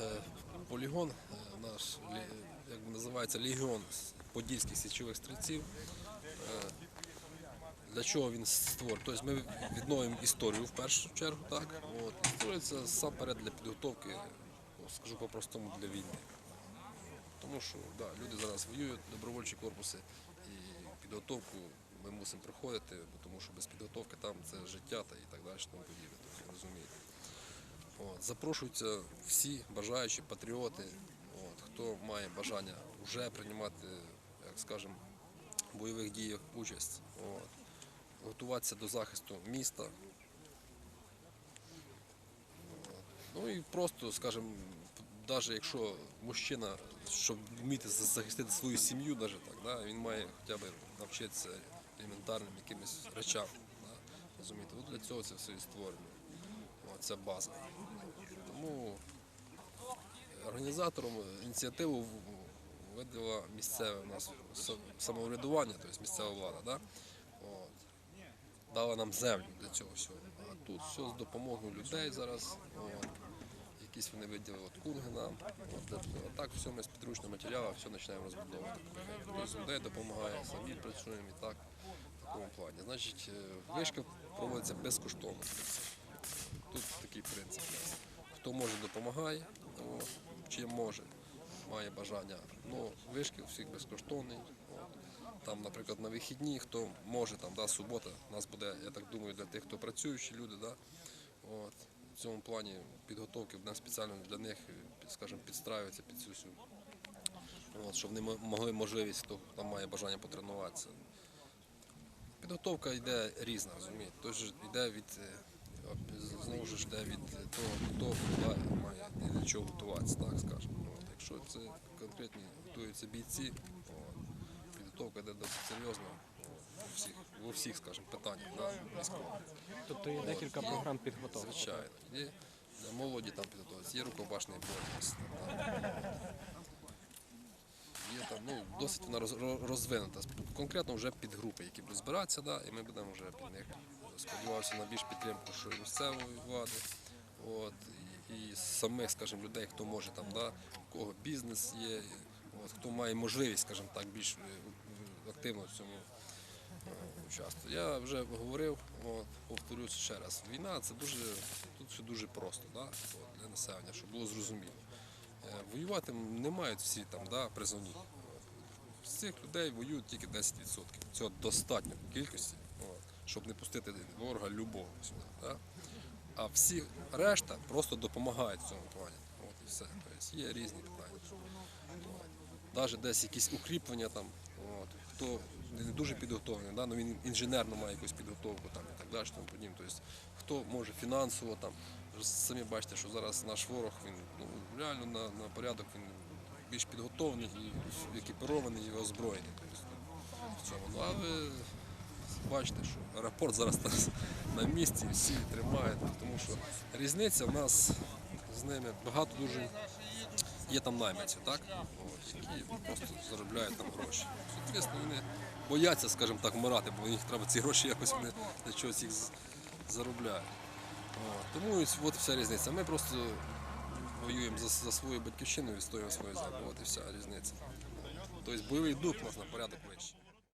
Е, Полігон, е, наш як називається легіон подільських січових стрільців. Е, Для чого він створений? Тобто ми відновимо історію в першу чергу, так? От. Створюється сам перед для підготовки, скажу по-простому, для війни. Тому що да, люди зараз воюють, добровольчі корпуси, і підготовку ми мусимо проходити, тому що без підготовки там це життя та і так далі, тому подібне. Тобто, розумієте. От, запрошуються всі бажаючі патріоти, от, хто має бажання вже приймати, як скажемо, в бойових діях участь, от, готуватися до захисту міста. От. Ну і просто, скажімо, навіть якщо мужчина, щоб вміти захистити свою сім'ю, навіть так, да, він має хоча б навчитися елементарним якимось речам. Да, розумієте? От для цього це все і створено. Це база. Тому організатором ініціативу видала місцеве у нас самоврядування, тобто місцева влада. Да? От. Дала нам землю для цього всього. А тут все з допомогою людей зараз. От. Якісь вони виділили от курги нам. От, а так все ми з підручного матеріалу все починаємо розбудовувати. Хтось з людей допомагає, самі працюємо і так. В такому плані. Значить, е, вишка проводиться безкоштовно. Тут такий принцип. Хто може, допомагає, чим може, має бажання. Ну, вишки всіх безкоштовний. Там, наприклад, на вихідні, хто може, там, да, субота, у нас буде, я так думаю, для тих, хто працюючі люди. Да, от. В цьому плані підготовки в нас спеціально для них, скажімо, підстраюється під цю всю. От, щоб вони могли можливість, хто там має бажання потренуватися. Підготовка йде різна, розумієте. Тож йде від е, знову ж йде від того, хто куди має і для чого готуватися, так скажемо. От, якщо це конкретні готуються бійці, от, підготовка йде досить серйозно у всіх, у всіх, скажімо, питаннях да, військових. Тобто є декілька програм підготовки. Звичайно. Є для молоді там підготовиться, є рукопашний бой. Є там, ну, досить вона роз- розвинута. Конкретно вже під групи, які будуть збиратися, да, і ми будемо вже під них сподіваюся на більш підтримку що і місцевої влади. От, і, самих, скажімо, людей, хто може там, да, у кого бізнес є, от, хто має можливість, скажімо так, більш е, активно в цьому е, участвувати. Я вже говорив, от, повторюся ще раз. Війна це дуже тут все дуже просто да, от, для населення, щоб було зрозуміло. Е, Воювати не мають всі там, да, призовні. З цих людей воюють тільки 10%. Цього достатньо кількості, щоб не пустити ворога любого сюди. Да? А всі решта просто допомагають в цьому плані. От і все. Тобто є різні питання. Навіть десь якісь укріплення там, от, хто не дуже підготовлений, да? ну, він інженерно має якусь підготовку там, і так далі. Тому. Тобто, хто може фінансово там. Самі бачите, що зараз наш ворог він ну, реально на, на порядок він більш підготовлений, екіпірований і озброєний. Тобто, в цьому. Ну, а ви бачите, що аеропорт зараз на місці, всі тримають, тому що різниця в нас з ними багато дуже є там найманців, так? От, які просто заробляють там гроші. Соответственно, вони бояться, скажімо так, вмирати, бо їх треба ці гроші якось вони для чогось їх заробляють. От, тому і от вся різниця. Ми просто воюємо за, за свою батьківщину і відстоюємо свою землю. От і вся різниця. Тобто бойовий дух у на порядок вищий.